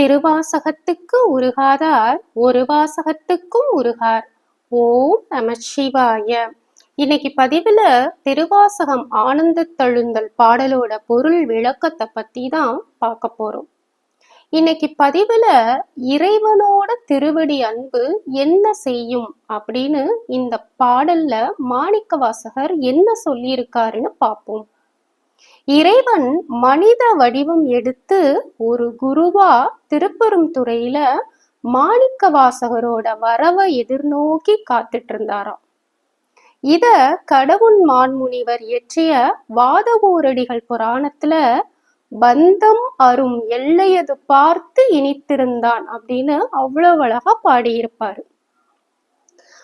திருவாசகத்துக்கு உருகாதார் ஒரு வாசகத்துக்கும் உருகார். ஓம் நம சிவாய. இன்னைக்கு பதிவுல திருவாசகம் ஆனந்த தழுந்தல் பாடலோட பொருள் விளக்கத்தை பத்தி தான் பார்க்க போறோம். இன்னைக்கு பதிவுல இறைவனோட திருவடி அன்பு என்ன செய்யும் அப்படின்னு இந்த பாடல்ல மாணிக்க வாசகர் என்ன சொல்லியிருக்காருன்னு பார்ப்போம். இறைவன் மனித வடிவம் எடுத்து ஒரு குருவா திருப்பெரும் துறையில மாணிக்க வாசகரோட வரவை எதிர்நோக்கி காத்துட்டு இருந்தாராம் இத கடவுள் மான்முனிவர் இயற்றிய வாதவூரடிகள் புராணத்துல பந்தம் அரும் எல்லையது பார்த்து இனித்திருந்தான் அப்படின்னு அவ்வளவு அழகா பாடியிருப்பாரு.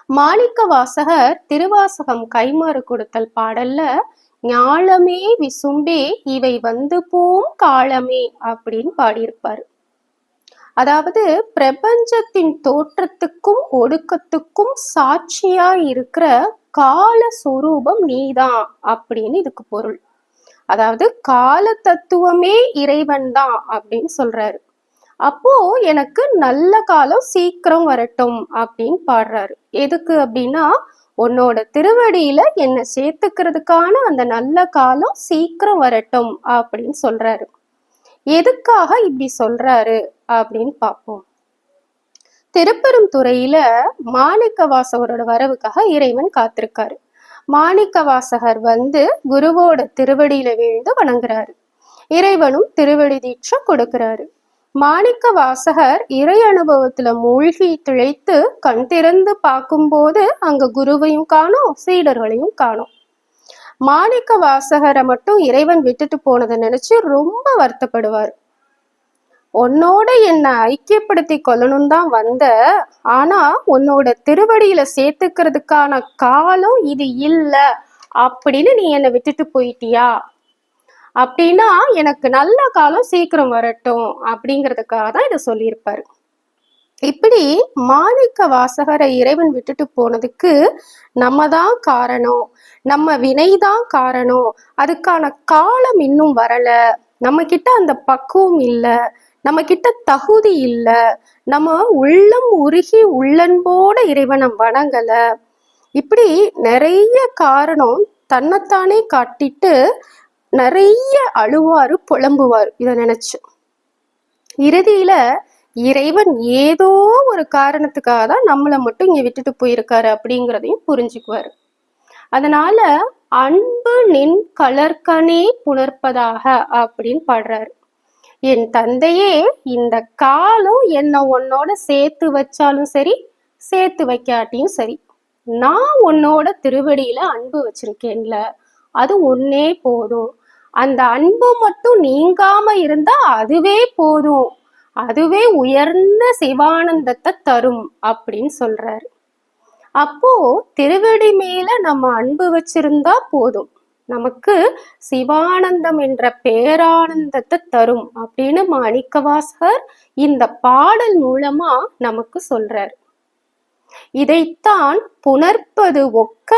மாணிக்க வாசகர் திருவாசகம் கைமாறு கொடுத்தல் பாடல்ல ஞாழமே விசும்பே இவை வந்து போம் காலமே அப்படின்னு பாடியிருப்பாரு. அதாவது பிரபஞ்சத்தின் தோற்றத்துக்கும் ஒடுக்கத்துக்கும் சாட்சியா இருக்கிற கால சொரூபம் நீதான் அப்படின்னு இதுக்கு பொருள். அதாவது கால தத்துவமே இறைவன் தான் அப்படின்னு சொல்றாரு. அப்போ எனக்கு நல்ல காலம் சீக்கிரம் வரட்டும் அப்படின்னு பாடுறாரு. எதுக்கு அப்படின்னா உன்னோட திருவடியில என்னை சேர்த்துக்கிறதுக்கான அந்த நல்ல காலம் சீக்கிரம் வரட்டும் அப்படின்னு சொல்றாரு. எதுக்காக இப்படி சொல்றாரு அப்படின்னு பார்ப்போம். திருப்பெரும் துறையில மாணிக்க வாசகரோட வரவுக்காக இறைவன் காத்திருக்காரு. மாணிக்க வாசகர் வந்து குருவோட திருவடியில வீழ்ந்து வணங்குறாரு. இறைவனும் திருவடி தீட்சை கொடுக்கிறாரு. மாணிக்க வாசகர் இறை அனுபவத்துல மூழ்கி திளைத்து கண் திறந்து பார்க்கும்போது அங்க குருவையும் காணும் சீடர்களையும் காணும். மாணிக்க வாசகரை மட்டும் இறைவன் விட்டுட்டு போனதை நினைச்சு ரொம்ப வருத்தப்படுவார். உன்னோட என்னை ஐக்கியப்படுத்தி கொள்ளணும் தான் வந்த ஆனா உன்னோட திருவடியில சேர்த்துக்கிறதுக்கான காலம் இது இல்ல அப்படின்னு நீ என்னை விட்டுட்டு போயிட்டியா? அப்படின்னா எனக்கு நல்ல காலம் சீக்கிரம் வரட்டும் அப்படிங்கிறதுக்காக தான் இதை சொல்லியிருப்பாரு. இப்படி மாணிக்க வாசகரை இறைவன் விட்டுட்டு போனதுக்கு நம்ம தான் காரணம் நம்ம வினைதான் காரணம் அதுக்கான காலம் இன்னும் வரல நம்ம கிட்ட அந்த பக்குவம் இல்லை நம்ம கிட்ட தகுதி இல்லை நம்ம உள்ளம் உருகி உள்ளன்போட இறைவனை வணங்கல. இப்படி நிறைய காரணம் தன்னைத்தானே காட்டிட்டு நிறைய அழுவாரு புலம்புவார். இதை நினைச்சு. இறுதியில இறைவன் ஏதோ ஒரு காரணத்துக்காக தான் நம்மளை மட்டும் இங்க விட்டுட்டு போயிருக்காரு அப்படிங்கிறதையும் புரிஞ்சுக்குவாரு. அதனால அன்பு நின் கலர்கனே புணர்ப்பதாக அப்படின்னு பாடுறாரு. என் தந்தையே இந்த காலம் என்னை உன்னோட சேர்த்து வச்சாலும் சரி சேர்த்து வைக்காட்டியும் சரி நான் உன்னோட திருவடியில அன்பு வச்சிருக்கேன்ல அது ஒன்னே போதும். அந்த அன்பு மட்டும் நீங்காம இருந்தா அதுவே போதும். அதுவே உயர்ந்த சிவானந்தத்தை தரும் அப்படின்னு சொல்றாரு. அப்போ திருவடி மேல நம்ம அன்பு வச்சிருந்தா போதும். நமக்கு சிவானந்தம் என்ற பேரானந்தத்தை தரும் அப்படின்னு மாணிக்கவாசகர் இந்த பாடல் மூலமா நமக்கு சொல்றார். இதைத்தான் புணர்ப்பது ஒக்க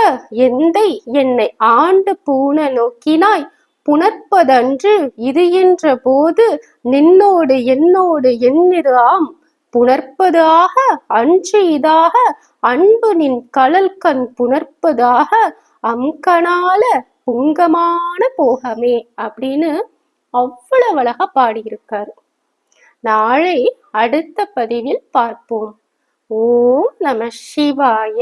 எந்தை என்னை ஆண்டு பூன நோக்கினாய் புணர்ப்பதன்று இது என்ற போது நின்னோடு என்னோடு எண்ணிது ஆம். புணர்ப்பது ஆக அன்று இதாக அன்பு நின் கலல் கண் புணர்ப்பதாக அம்கனால புங்கமான போகமே அப்படின்னு அவ்வளவு அழகா பாடியிருக்காரு. நாளை அடுத்த பதிவில் பார்ப்போம். ஓம் நம சிவாய.